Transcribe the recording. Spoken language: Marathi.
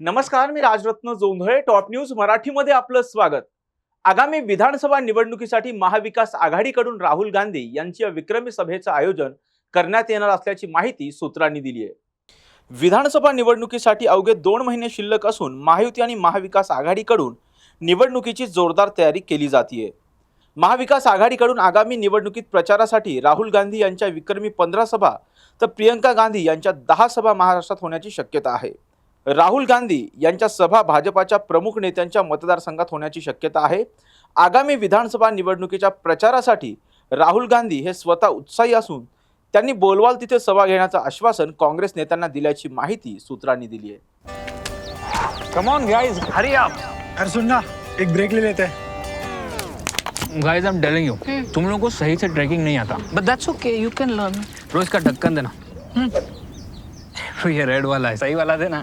नमस्कार मी राजरत्न जोंधळे टॉप न्यूज मराठीमध्ये आपलं स्वागत. आगामी विधानसभा निवडणुकीसाठी महाविकास आघाडीकडून राहुल गांधी यांच्या विक्रमी सभेचं आयोजन करण्यात येणार असल्याची माहिती सूत्रांनी दिली आहे. विधानसभा निवडणुकीसाठी अवघे दोन महिने शिल्लक असून महायुती आणि महाविकास आघाडीकडून निवडणुकीची जोरदार तयारी केली जाते महाविकास आघाडीकडून आगामी निवडणुकीत प्रचारासाठी राहुल गांधी यांच्या विक्रमी पंधरा सभा तर प्रियंका गांधी यांच्या दहा सभा महाराष्ट्रात होण्याची शक्यता आहे. राहुल गांधी यांच्या सभा भाजपाच्या प्रमुख नेत्यांच्या मतदारसंघात होण्याची शक्यता आहे. आगामी विधानसभा निवडणुकीच्या प्रचारासाठी राहुल गांधी हे स्वतः उत्साही असून त्यांनी बोलवाल तिथे सभा घेण्याचं आश्वासन काँग्रेस नेत्यांना दिल्याची माहिती सूत्रांनी दिली आहे. Come on guys hurry up अरे सुन ना एक ब्रेक ले लेते. हैं guys I am telling you तुम लोगों को सही से ट्रैकिंग नहीं आता. But that's okay, you can learn. रोज का ढक्कन देना. तो ये रेड वाला है. सही वाला देना.